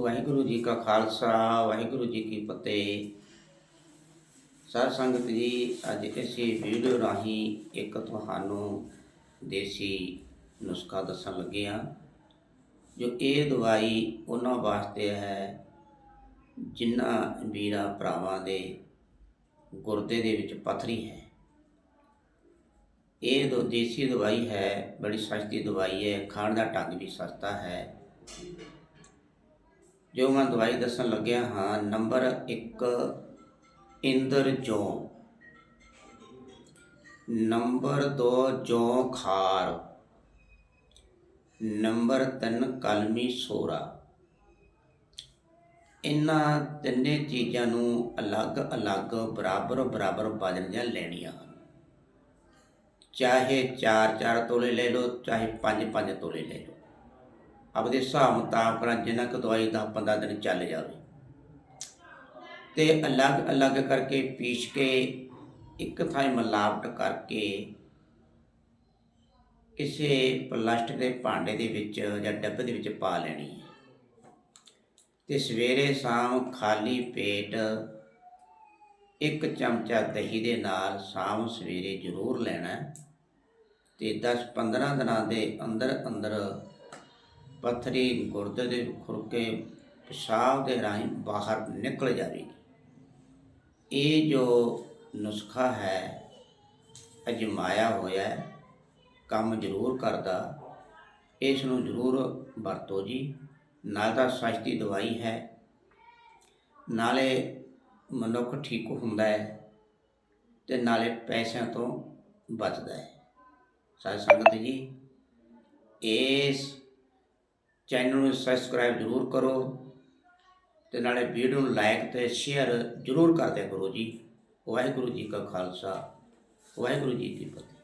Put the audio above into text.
ਵਾਹਿਗੁਰੂ ਜੀ ਕਾ ਖਾਲਸਾ, ਵਾਹਿਗੁਰੂ ਜੀ ਕੀ ਫਤਿਹ। ਸਾਧ ਸੰਗਤ ਜੀ, ਅੱਜ ਅਸੀਂ ਵੀਡੀਓ ਰਾਹੀਂ ਇੱਕ ਤੁਹਾਨੂੰ ਦੇਸੀ ਨੁਸਖਾ ਦੱਸਣ ਲੱਗੇ ਹਾਂ, ਜੋ ਇਹ ਦਵਾਈ ਉਹਨਾਂ ਵਾਸਤੇ ਹੈ ਜਿਨ੍ਹਾਂ ਵੀਰਾਂ ਭਰਾਵਾਂ ਦੇ ਗੁਰਦੇ ਦੇ ਵਿੱਚ ਪਥਰੀ ਹੈ। ਇਹ ਦੋ ਦੇਸੀ ਦਵਾਈ ਹੈ, ਬੜੀ ਸਸਤੀ ਦਵਾਈ ਹੈ, ਖਾਣ ਦਾ ਢੰਗ ਵੀ ਸਸਤਾ ਹੈ। ਜੋ ਮੈਂ ਦਵਾਈ ਦੱਸਣ ਲੱਗਿਆ ਹਾਂ, ਨੰਬਰ 1 ਇੰਦਰ ਜੌ। ਨੰਬਰ 2 ਜੌ ਖਾਰ। ਨੰਬਰ 3 ਕਲਮੀ ਸੋਰਾ। ਇਹਨਾਂ ਤਿੰਨੇ ਚੀਜ਼ਾਂ ਨੂੰ ਅਲੱਗ-ਅਲੱਗ ਬਰਾਬਰ ਬਰਾਬਰ ਵਜਨ ਦੀਆਂ ਲੈਣੀਆਂ ਹਨ। ਚਾਹੇ 4-4 ਤੋਲੇ ਲੈ ਲਓ, ਚਾਹੇ 5-5 ਤੋਲੇ ਲੈ ਲਓ। ਆਪਦੇ ਹਿਸਾਬ ਮੁਤਾਬਕ ਨਾਲ ਜਿੰਨਾ ਕੁ ਦਵਾਈ ਦਾ 15 ਦਿਨ ਚੱਲ ਜਾਵੇ। ਤੇ ਅਲੱਗ-ਅਲੱਗ ਕਰਕੇ ਪੀਸ ਕੇ ਇੱਕ ਥਾਂ ਮਿਲਾਵਟ ਕਰਕੇ ਕਿਸੇ ਪਲਾਸਟਿਕ ਦੇ ਭਾਂਡੇ ਦੇ ਵਿੱਚ ਜਾਂ ਡੱਬੇ ਦੇ ਵਿੱਚ ਪਾ ਲੈਣੀ ਹੈ। ਤੇ ਸਵੇਰੇ ਸ਼ਾਮ ਖਾਲੀ ਪੇਟ ਇੱਕ ਚਮਚਾ ਦਹੀਂ ਦੇ ਨਾਲ ਸ਼ਾਮ ਸਵੇਰੇ ਜ਼ਰੂਰ ਲੈਣਾ ਹੈ ਤੇ 10-15 ਦਿਨਾਂ ਦੇ ਅੰਦਰ ਅੰਦਰ ਪੱਥਰੀ ਗੁਰਦੇ ਦੇ ਖੁਰਕੇ ਪਿਸ਼ਾਬ ਦੇ ਰਾਹੀਂ ਬਾਹਰ ਨਿਕਲ ਜਾਵੇਗੀ। ਇਹ ਜੋ ਨੁਸਖਾ ਹੈ, ਅਜਮਾਇਆ ਹੋਇਆ ਕੰਮ ਜ਼ਰੂਰ ਕਰਦਾ, ਇਸ ਨੂੰ ਜ਼ਰੂਰ ਵਰਤੋ ਜੀ। ਨਾਲ ਤਾਂ ਸਸਤੀ ਦਵਾਈ ਹੈ। ਨਾਲੇ ਮਨੁੱਖ ਠੀਕ ਹੁੰਦਾ ਹੈ ਤੇ ਨਾਲੇ ਪੈਸਿਆਂ ਤੋਂ ਬਚਦਾ ਹੈ। ਸਾਧ ਸੰਗਤ ਜੀ, ਇਸ ਚੈਨਲ ਨੂੰ ਸਬਸਕ੍ਰਾਈਬ ਜ਼ਰੂਰ ਕਰੋ ਤੇ ਨਾਲੇ ਵੀਡੀਓ ਨੂੰ ਲਾਈਕ ਤੇ ਸ਼ੇਅਰ ਜ਼ਰੂਰ ਕਰਦੇ ਦਿਆ ਕਰੋ ਜੀ। ਵਾਹਿਗੁਰੂ ਜੀ ਕਾ ਖਾਲਸਾ, ਵਾਹਿਗੁਰੂ ਜੀ ਕੀ ਫਤਿਹ।